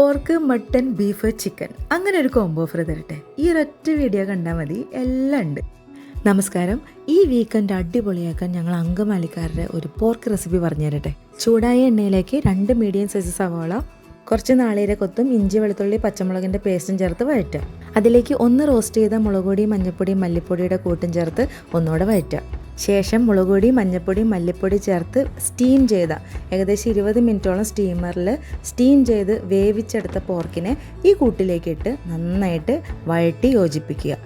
Pork mutton beef chicken. അങ്ങനെ ഒരു combo offer തരട്ടെ. ഈ ഒരൊറ്റ വീഡിയോ കണ്ടാൽ മതി. എല്ലാം ഉണ്ട്. നമസ്കാരം. ഈ വീക്കെൻഡ് അടിപൊളിയാക്കാൻ ഞങ്ങൾ അങ്കമാലിക്കാരുടെ ഒരു പോർക്ക് റെസിപ്പി പറഞ്ഞു തരട്ടെ. ചൂടായ എണ്ണയിലേക്ക് രണ്ട് മീഡിയം സൈസ് സവാള കുറച്ച് നാളികേര കൊത്തും ഇഞ്ചി വെളുത്തുള്ളി പച്ചമുളകിന്റെ പേസ്റ്റും ചേർത്ത് വഴറ്റുക. അതിലേക്ക് ഒന്ന് റോസ്റ്റ് ചെയ്ത മുളക് പൊടി മഞ്ഞൾപ്പൊടി മല്ലിപ്പൊടിയുടെ കൂട്ടും ചേർത്ത് ഒന്നുകൂടെ വഴറ്റുക. ശേഷം മുളകുപൊടി മഞ്ഞൾപ്പൊടി മല്ലിപ്പൊടി ചേർത്ത് സ്റ്റീം ചെയ്ത ഏകദേശം ഇരുപത് മിനിറ്റോളം സ്റ്റീമറിൽ സ്റ്റീം ചെയ്ത് വേവിച്ചെടുത്ത പോർക്കിനെ ഈ കൂട്ടിലേക്കിട്ട് നന്നായിട്ട് വഴട്ടി യോജിപ്പിക്കുക.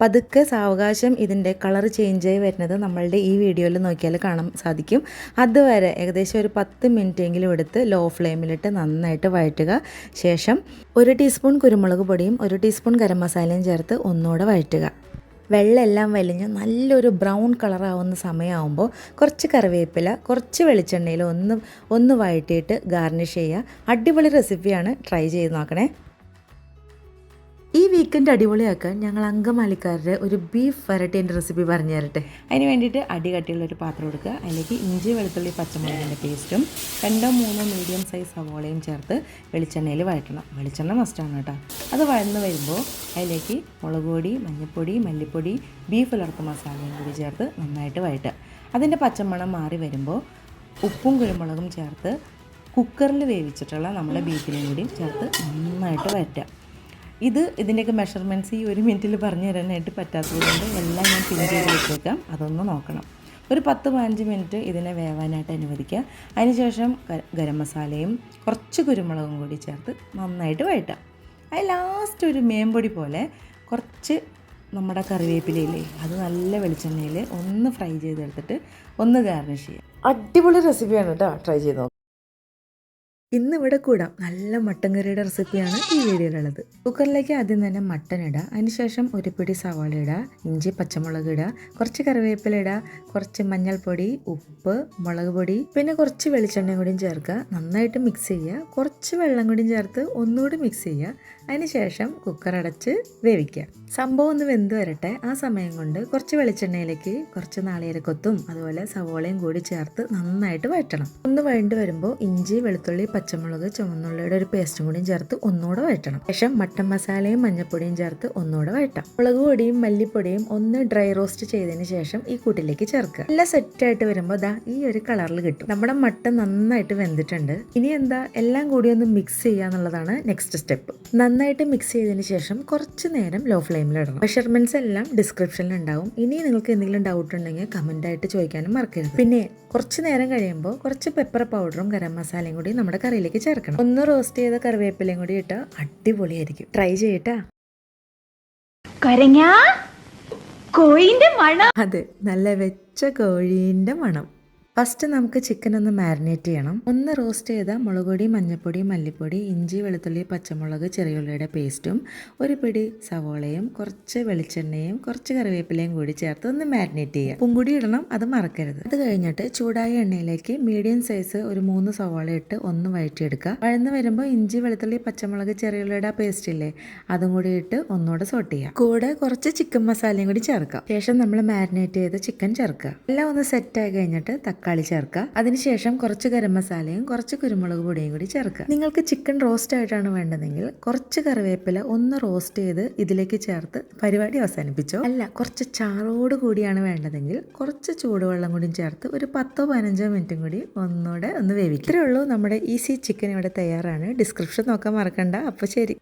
പതുക്കെ സാവകാശം ഇതിന്റെ കളർ ചേഞ്ച് ആയി വരുന്നത് നമ്മളുടെ ഈ വീഡിയോയിൽ നോക്കിയാൽ കാണാൻ സാധിക്കും. അതുവരെ ഏകദേശം ഒരു പത്ത് മിനിറ്റ് എങ്കിലും എടുത്ത് ലോ ഫ്ലെയിമിലിട്ട് നന്നായിട്ട് വഴറ്റുക. ശേഷം ഒരു ടീസ്പൂൺ കുരുമുളക് പൊടിയും ഒരു ടീസ്പൂൺ ഗരം മസാലയും ചേർത്ത് ഒന്നുകൂടെ വഴറ്റുക. വെള്ളമെല്ലാം വലിഞ്ഞ് നല്ലൊരു ബ്രൗൺ കളറാവുന്ന സമയമാകുമ്പോൾ കുറച്ച് കറിവേപ്പില കുറച്ച് വെളിച്ചെണ്ണയിൽ ഒന്ന് ഒന്ന് വഴറ്റിയിട്ട് ഗാർണിഷ് ചെയ്യുക. അടിപൊളി റെസിപ്പിയാണ്. ട്രൈ ചെയ്ത് നോക്കണേ. വീക്കെൻഡ് അടിപൊളിയാക്കാൻ ഞങ്ങൾ അങ്കമാലിക്കാരുടെ ഒരു ബീഫ് വരട്ടേന്റെ റെസിപ്പി പറഞ്ഞു തരട്ടെ. അതിന് വേണ്ടിയിട്ട് അടി കട്ടിയുള്ള ഒരു പാത്രം എടുക്കുക. അതിലേക്ക് ഇഞ്ചി വെളുത്തുള്ളി പച്ചമുളകിന്റെ പേസ്റ്റും രണ്ടോ മൂന്നോ മീഡിയം സൈസ് സവോളയും ചേർത്ത് വെളിച്ചെണ്ണയിൽ വഴറ്റണം. വെളിച്ചെണ്ണ മസ്റ്റാണ് കേട്ടോ. അത് വഴന്ന് വരുമ്പോൾ അതിലേക്ക് മുളക് പൊടി മഞ്ഞൾപ്പൊടി മല്ലിപ്പൊടി ബീഫ് ഉലർത്ത മസാലയും കൂടി ചേർത്ത് നന്നായിട്ട് വഴറ്റുക. അതിന്റെ പച്ചമണം മാറി വരുമ്പോൾ ഉപ്പും കുരുമുളകും ചേർത്ത് കുക്കറിൽ വേവിച്ചിട്ടുള്ള നമ്മുടെ ബീഫിനെയും കൂടി ചേർത്ത് നന്നായിട്ട് വഴറ്റുക. ഇത് ഇതിന്റെയൊക്കെ മെഷർമെന്റ്സ് ഈ ഒരു മിനിറ്റിൽ പറഞ്ഞു തരാനായിട്ട് പറ്റാത്തതുകൊണ്ട് എല്ലാം ഞാൻ പിൻ ചെയ്ത് വെച്ചേക്കാം. അതൊന്ന് നോക്കണം. ഒരു പത്ത് പതിനഞ്ച് മിനിറ്റ് ഇതിനെ വേവാനായിട്ട് അനുവദിക്കുക. അതിനുശേഷം ഗരം മസാലയും കുറച്ച് കുരുമുളകും കൂടി ചേർത്ത് നന്നായിട്ട് വഴട്ടാം അത് ലാസ്റ്റ് ഒരു മേമ്പൊടി പോലെ കുറച്ച് നമ്മുടെ കറിവേപ്പിലയില്ലേ അത് നല്ല വെളിച്ചെണ്ണയിൽ ഒന്ന് ഫ്രൈ ചെയ്തെടുത്തിട്ട് ഒന്ന് ഗാർണിഷ് ചെയ്യാം. അടിപൊളി റെസിപ്പിയാണ് കേട്ടോ ട്രൈ ചെയ്ത് ഇന്ന് ഇവിടെ കൂടാം. നല്ല മട്ടൻ കറിയുടെ റെസിപ്പിയാണ് ഈ വീഡിയോയിലുള്ളത്. കുക്കറിലേക്ക് ആദ്യം തന്നെ മട്ടൻ ഇടുക അതിനുശേഷം ഒരു പിടി സവാള ഇടുക ഇഞ്ചി പച്ചമുളക് ഇടുക കുറച്ച് കറിവേപ്പില ഇടുക കുറച്ച് മഞ്ഞൾപ്പൊടി ഉപ്പ് മുളക് പൊടി പിന്നെ കുറച്ച് വെളിച്ചെണ്ണയും കൂടിയും ചേർക്കുക. നന്നായിട്ട് മിക്സ് ചെയ്യുക. കുറച്ച് വെള്ളം കൂടിയും ചേർത്ത് ഒന്നുകൂടി മിക്സ് ചെയ്യുക. അതിനുശേഷം കുക്കർ അടച്ച് വേവിക്കുക. സംഭവം ഒന്ന് വെന്ത് വരട്ടെ. ആ സമയം കൊണ്ട് കുറച്ച് വെളിച്ചെണ്ണയിലേക്ക് കുറച്ച് നാളികേരക്കൊത്തും അതുപോലെ സവോളയും കൂടി ചേർത്ത് നന്നായിട്ട് വഴറ്റണം. ഒന്ന് വഴണ്ട് വരുമ്പോൾ ഇഞ്ചി വെളുത്തുള്ളി പച്ചമുളക് ചുവന്നുള്ളിയുടെ ഒരു പേസ്റ്റും കൂടിയും ചേർത്ത് ഒന്നുകൂടെ വഴറ്റണം. ശേഷം മട്ടൻ മസാലയും മഞ്ഞൾപ്പൊടിയും ചേർത്ത് ഒന്നുകൂടെ വഴറ്റാം മുളക് പൊടിയും മല്ലിപ്പൊടിയും ഒന്ന് ഡ്രൈ റോസ്റ്റ് ചെയ്തതിന് ശേഷം ഈ കൂട്ടിലേക്ക് ചേർക്കുക. എല്ലാം സെറ്റായിട്ട് വരുമ്പോൾ ദാ ഈ ഒരു കളറിൽ കിട്ടും. നമ്മുടെ മട്ടൻ നന്നായിട്ട് വെന്തിട്ടുണ്ട്. ഇനി എന്താ എല്ലാം കൂടി ഒന്ന് മിക്സ് ചെയ്യുക എന്നുള്ളതാണ് നെക്സ്റ്റ് സ്റ്റെപ്പ് നന്നായിട്ട് മിക്സ് ചെയ്തതിന് ശേഷം കുറച്ച് നേരം ലോ ഫ്ലെയിമിൽ ഇടണം. മെഷർമെന്റ്സ് എല്ലാം ഡിസ്ക്രിപ്ഷനിൽ ഉണ്ടാവും. ഇനി നിങ്ങൾക്ക് എന്തെങ്കിലും ഡൗട്ട് ഉണ്ടെങ്കിൽ കമന്റ് ആയിട്ട് ചോദിക്കാനും മറക്കരുത്. പിന്നെ കുറച്ച് നേരം കഴിയുമ്പോൾ കുറച്ച് പെപ്പർ പൗഡറും ഗരം മസാലയും കൂടി നമ്മുടെ കറിയിലേക്ക് ചേർക്കണം. ഒന്ന് റോസ്റ്റ് ചെയ്ത കറിവേപ്പിലയും കൂടി ഇട്ട അടിപൊളിയായിരിക്കും. ട്രൈ ചെയ്യട്ടാ. കരങ്ങ? കോഴിന്റെ മണം. അതെ നല്ല വെച്ച കോഴിന്റെ മണം. ഫസ്റ്റ് നമുക്ക് ചിക്കൻ ഒന്ന് മാരിനേറ്റ് ചെയ്യണം. ഒന്ന് റോസ്റ്റ് ചെയ്ത മുളകുപൊടി മഞ്ഞൾപ്പൊടി മല്ലിപ്പൊടി ഇഞ്ചി വെളുത്തുള്ളി പച്ചമുളക് ചെറിയുള്ളിയുടെ പേസ്റ്റും ഒരു പിടി സവോളയും കുറച്ച് വെളിച്ചെണ്ണയും കുറച്ച് കറിവേപ്പിലയും കൂടി ചേർത്ത് ഒന്ന് മാരിനേറ്റ് ചെയ്യുക. പുങ്കുടി ഇടണം അത് മറക്കരുത്. അത് കഴിഞ്ഞിട്ട് ചൂടായ എണ്ണയിലേക്ക് മീഡിയം സൈസ് ഒരു മൂന്ന് സവോള ഇട്ട് ഒന്ന് വഴറ്റിയെടുക്കുക. വഴന്ന് വരുമ്പോൾ ഇഞ്ചി വെളുത്തുള്ളി പച്ചമുളക് ചെറിയുള്ളിയുടെ പേസ്റ്റ് ഇല്ലേ അതും കൂടി ഇട്ട് ഒന്നുകൂടെ സോട്ട് ചെയ്യുക. കൂടെ കുറച്ച് ചിക്കൻ മസാലയും കൂടി ചേർക്കാം ശേഷം നമ്മൾ മാരിനേറ്റ് ചെയ്ത ചിക്കൻ ചേർക്കുക. എല്ലാം ഒന്ന് സെറ്റ് ആയി കഴിഞ്ഞിട്ട് തക്കാളി ചേർക്കുക. അതിനുശേഷം കുറച്ച് ഗരം മസാലയും കുറച്ച് കുരുമുളക് പൊടിയും കൂടി ചേർക്കുക. നിങ്ങൾക്ക് ചിക്കൻ റോസ്റ്റ് ആയിട്ടാണ് വേണ്ടതെങ്കിൽ കുറച്ച് കറിവേപ്പില ഒന്ന് റോസ്റ്റ് ചെയ്ത് ഇതിലേക്ക് ചേർത്ത് പരിപാടി അവസാനിപ്പിച്ചോ. അല്ല കുറച്ച് ചാറോട് കൂടിയാണ് വേണ്ടതെങ്കിൽ കുറച്ച് ചൂടുവെള്ളം കൂടി ചേർത്ത് ഒരു പത്തോ പതിനഞ്ചോ മിനിറ്റും കൂടി ഒന്നുകൂടെ ഒന്ന് വേവിക്കും ഇത്രേ ഉള്ളൂ. നമ്മുടെ ഈസി ചിക്കൻ ഇവിടെ തയ്യാറാണ്. ഡിസ്ക്രിപ്ഷൻ നോക്കാൻ മറക്കണ്ട. അപ്പോൾ ശരി.